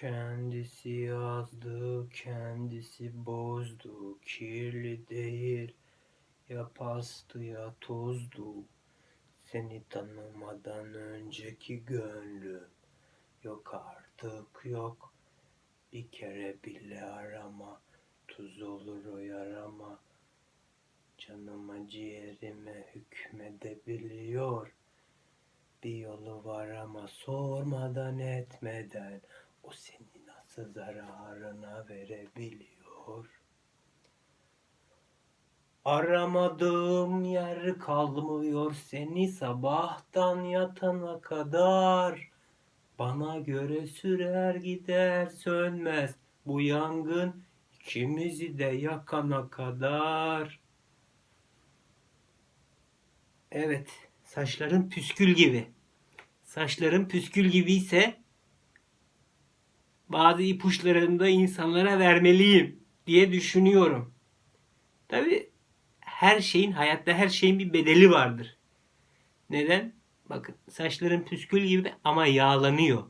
Kendisi yazdı, kendisi bozdu, kirli değil. Ya pastı ya tozdu. Seni tanımadan önceki gönlüm yok artık yok. Bir kere bile arama, tuz olur o yarama. Canıma ciğerime hükmedebiliyor. Bir yolu var ama sormadan etmeden o seni nasıl zararına verebiliyor? Aramadığım yer kalmıyor seni sabahtan yatana kadar. Bana göre sürer gider sönmez bu yangın ikimizi de yakana kadar. Evet, saçların püskül gibi. Saçların püskül gibi ise bazı ipuçlarını da insanlara vermeliyim diye düşünüyorum. Tabi her şeyin, hayatta her şeyin bir bedeli vardır. Neden? Bakın saçların püskül gibi ama yağlanıyor.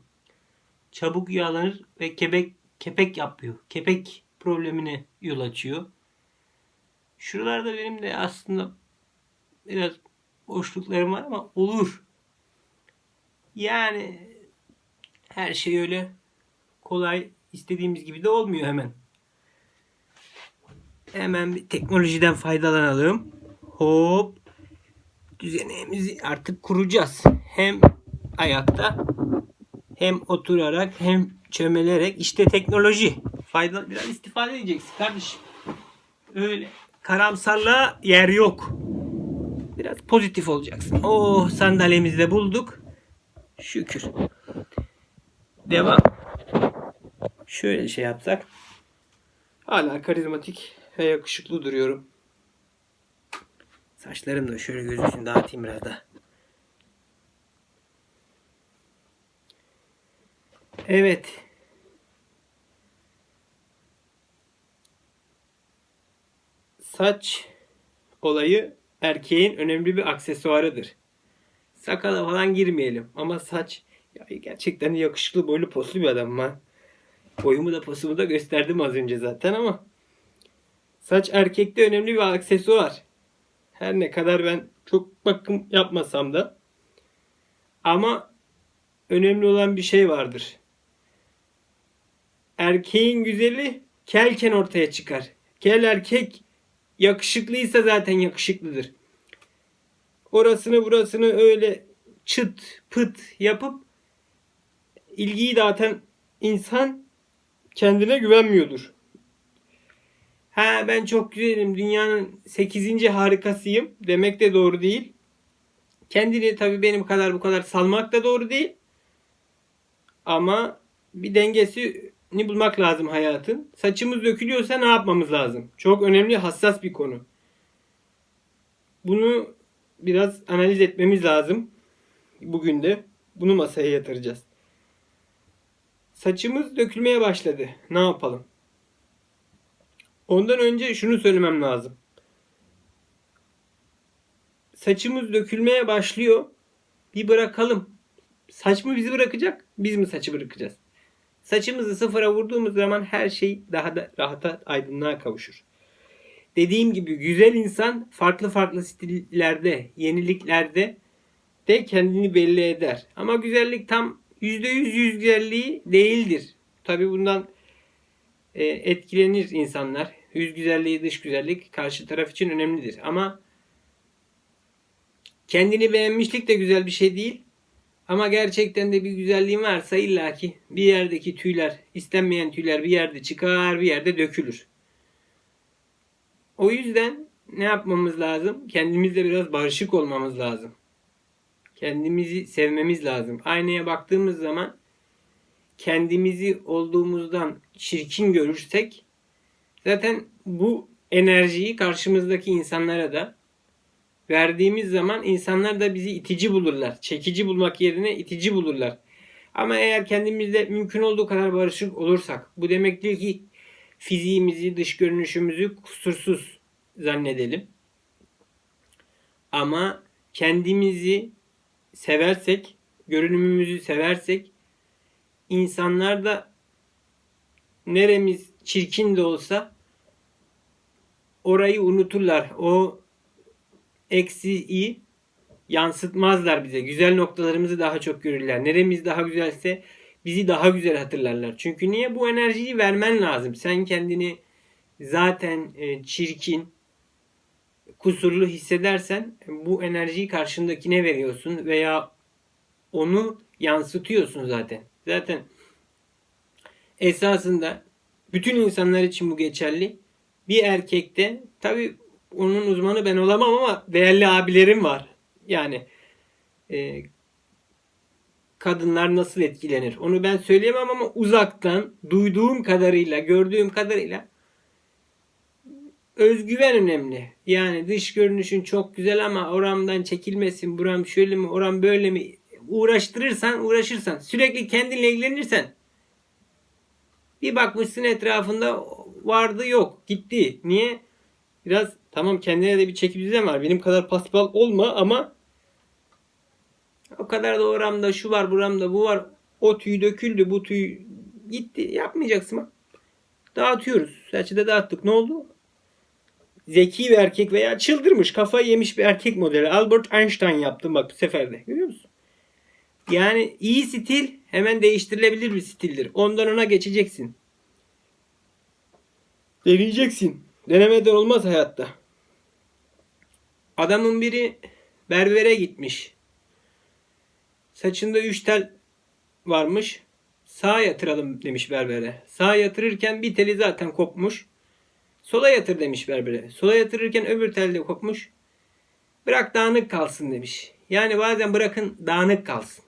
Çabuk yağlanır ve kepek, kepek yapıyor. Kepek problemine yol açıyor. Şuralarda benim de aslında biraz boşluklarım var ama olur. Yani her şey öyle kolay istediğimiz gibi de olmuyor hemen. Hemen bir teknolojiden faydalanalım. Hop. Düzenimizi artık kuracağız. Hem ayakta hem oturarak hem çömelerek işte teknoloji. Fayda biraz istifade edeceksin kardeşim. Öyle karamsarlığa yer yok. Biraz pozitif olacaksın. Oh sandalyemizi de bulduk. Şükür. Devam. Şöyle şey yapsak. Hala karizmatik ve yakışıklı duruyorum. Saçlarım da şöyle gözüksün dağıtayım biraz da. Evet. Saç olayı erkeğin önemli bir aksesuarıdır. Sakala falan girmeyelim ama saç ya gerçekten yakışıklı boylu poslu bir adam var. Boyumu da posumu da gösterdim az önce zaten ama saç erkekte önemli bir aksesuar. Her ne kadar ben çok bakım yapmasam da ama önemli olan bir şey vardır. Erkeğin güzeli kelken ortaya çıkar. Kel erkek yakışıklıysa zaten yakışıklıdır. Orasını burasını öyle çıt pıt yapıp ilgiyi dağıtan insan kendine güvenmiyordur. Ha ben çok güzelim dünyanın 8. harikasıyım demek de doğru değil. Kendini tabii benim kadar bu kadar salmak da doğru değil. Ama bir dengesini bulmak lazım hayatın. Saçımız dökülüyorsa ne yapmamız lazım? Çok önemli hassas bir konu. Bunu biraz analiz etmemiz lazım. Bugün de bunu masaya yatıracağız. Saçımız dökülmeye başladı. Ne yapalım? Ondan önce şunu söylemem lazım. Saçımız dökülmeye başlıyor. Bir bırakalım. Saç mı bizi bırakacak? Biz mi saçı bırakacağız? Saçımızı sıfıra vurduğumuz zaman her şey daha da rahata, aydınlığa kavuşur. Dediğim gibi güzel insan farklı farklı stillerde, yeniliklerde de kendini belli eder. Ama güzellik tam %100 yüz güzelliği değildir. Tabi bundan e, etkilenir insanlar. Yüz güzelliği, dış güzellik karşı taraf için önemlidir. Ama kendini beğenmişlik de güzel bir şey değil. Ama gerçekten de bir güzelliğin varsa illaki bir yerdeki tüyler, istenmeyen tüyler bir yerde çıkar, bir yerde dökülür. O yüzden ne yapmamız lazım? Kendimizle biraz barışık olmamız lazım. Kendimizi sevmemiz lazım. Aynaya baktığımız zaman kendimizi olduğumuzdan çirkin görürsek zaten bu enerjiyi karşımızdaki insanlara da verdiğimiz zaman insanlar da bizi itici bulurlar. Çekici bulmak yerine itici bulurlar. Ama eğer kendimizle mümkün olduğu kadar barışık olursak bu demek değil ki fiziğimizi, dış görünüşümüzü kusursuz zannedelim. Ama kendimizi seversek, görünümümüzü seversek insanlar da neremiz çirkin de olsa orayı unuturlar. O eksiği yansıtmazlar bize. Güzel noktalarımızı daha çok görürler. Neremiz daha güzelse bizi daha güzel hatırlarlar. Çünkü niye? Bu enerjiyi vermen lazım. Sen kendini zaten e, çirkin, kusurlu hissedersen bu enerjiyi karşındakine veriyorsun veya onu yansıtıyorsun zaten. Zaten esasında bütün insanlar için bu geçerli. Bir erkekte tabi onun uzmanı ben olamam ama değerli abilerim var. Yani e, kadınlar nasıl etkilenir onu ben söyleyemem ama uzaktan duyduğum kadarıyla gördüğüm kadarıyla özgüven önemli. Yani dış görünüşün çok güzel ama oramdan çekilmesin, buram şöyle mi, oram böyle mi uğraştırırsan, uğraşırsan, sürekli kendinle ilgilenirsen bir bakmışsın etrafında vardı yok, gitti. Niye? Biraz tamam kendine de bir çeki düzen var. Benim kadar paspal olma ama o kadar da oramda şu var, buramda bu var. O tüy döküldü, bu tüy gitti. Yapmayacaksın bak. Dağıtıyoruz. Saçı dağıttık. Ne oldu? Zeki bir erkek veya çıldırmış, kafayı yemiş bir erkek modeli. Albert Einstein yaptım bak bu sefer de. Görüyor musun? Yani iyi stil hemen değiştirilebilir bir stildir. Ondan ona geçeceksin. Deneyeceksin. Denemeden olmaz hayatta. Adamın biri berbere gitmiş. Saçında üç tel varmış. Sağa yatıralım demiş berbere. Sağa yatırırken bir teli zaten kopmuş. Sola yatır demiş berbere. Sola yatırırken öbür tel de kopmuş. Bırak dağınık kalsın demiş. Yani bazen bırakın dağınık kalsın.